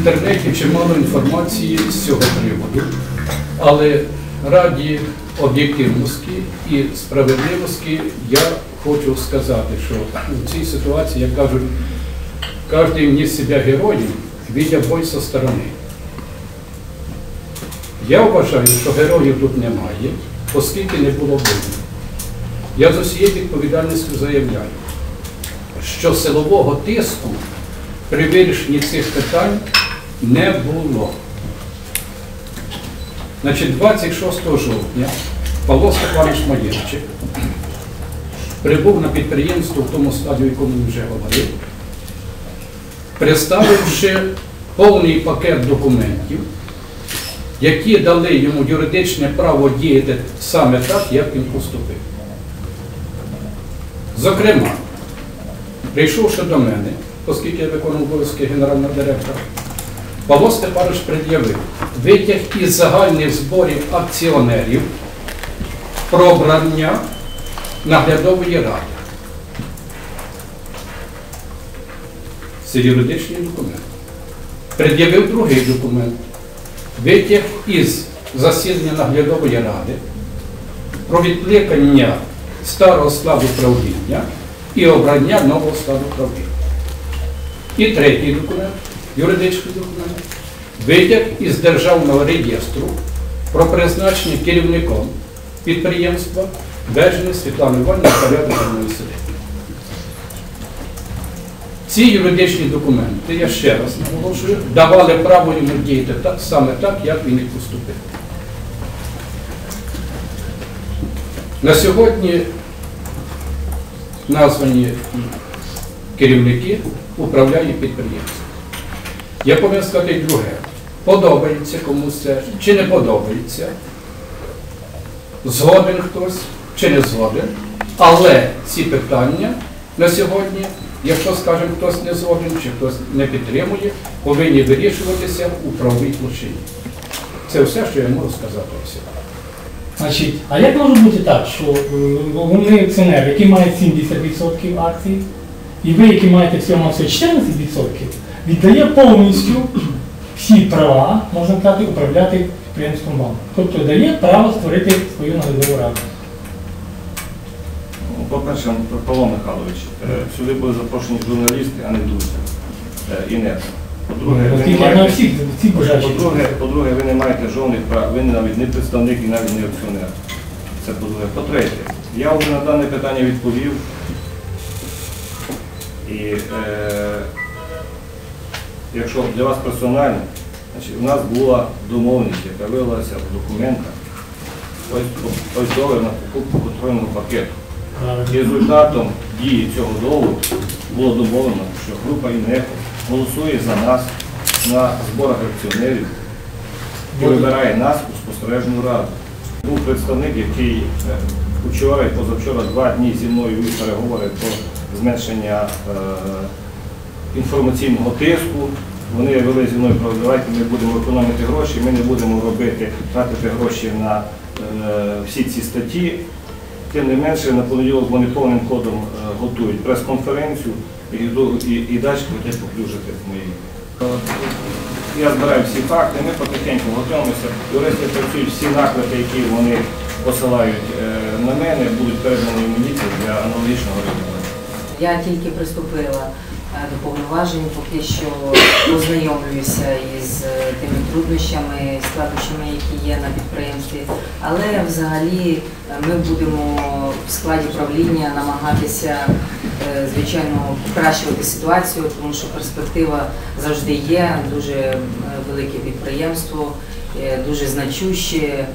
інтернеті чимало інформації з цього приводу, але раді об'єктивності і справедливості я хочу сказати, що у цій ситуації, як кажуть, кожен вніс себе героєм, видя бой со сторони. Я вважаю, що героїв тут немає, оскільки не було бою. Я з усією відповідальністю заявляю, що силового тиску при вирішенні цих питань не було. Значить, 26 жовтня Павло Степанович Маєрчик прибув на підприємство в тому стадію, якому ми вже говорили, представивши повний пакет документів, які дали йому юридичне право діяти саме так, як він поступив. Зокрема, прийшовши до мене, оскільки я виконував обов'язки генерального директора, Павло Степанович пред'явив витяг із загальних зборів акціонерів про обрання наглядової ради. Це юридичний документ. Пред'явив другий документ. Витяг із засідання наглядової ради про відкликання старого складу правління і обрання нового складу правління. І третій документ, юридичний документ, витяг із Державного реєстру про призначення керівником підприємства Бежини Світлани Іванівни порядку сидить. Ці юридичні документи, я ще раз наголошую, давали право йому діяти так, саме так, як він і поступив. На сьогодні названі керівники управляють підприємством. Я повинен сказати друге. Подобається комусь це чи не подобається. Згоден хтось чи не згоден. Але ці питання на сьогодні, якщо, скажімо, хтось не згоден чи хтось не підтримує, повинні вирішуватися у правовій площині. Це все, що я можу сказати сьогодні. Значить, а як може бути так, що е, головний акціонер, який має 70% акцій, і ви, які маєте всього всього 14%, віддає повністю всі права, можна сказати, управляти підприємством банку. Тобто дає право створити свою наглядову раду. Ну, По-перше, Павло Михайлович, е, сюди були запрошені журналісти, а не друзі. Е, І не. По-друге, ви по-друге, ви не маєте жодних прав, ви навіть не представник і навіть не акціонер. Це по-друге. По-третє, я вже на дане питання відповів. І е, якщо для вас персонально, значить, у нас була домовленість, яка виявилася в документах. Ось, ось договір на покупку контрольного пакету. І результатом дії цього договору було домовлено, що група ІНЕКО голосує за нас на зборах акціонерів і вибирає нас у спостережну раду. Був представник, який е, вчора і позавчора два дні зі мною вів переговори про зменшення е, інформаційного тиску. Вони вели зі мною про давайте ми будемо економити гроші, ми не будемо робити, тратити гроші на е, всі ці статті. Тим не менше, на понеділок вони повним ходом е, готують прес-конференцію і, і, і далі хочуть поплюжити мої. Я збираю всі факти, ми потихеньку готуємося. Юристи працюють всі наклики, які вони посилають е, на мене, будуть передані в міліцію для аналогічного реагування. Я тільки приступила до повноважень, поки що ознайомлююся із е, тими труднощами, складнощами, які є на підприємстві. Але взагалі е, ми будемо в складі правління намагатися, е, звичайно, покращувати ситуацію, тому що перспектива завжди є. Дуже е, велике підприємство, е, дуже значуще. е,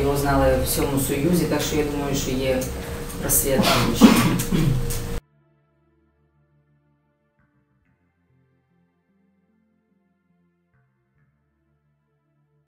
Його знали в всьому Союзі, так що я думаю, що є просвіт.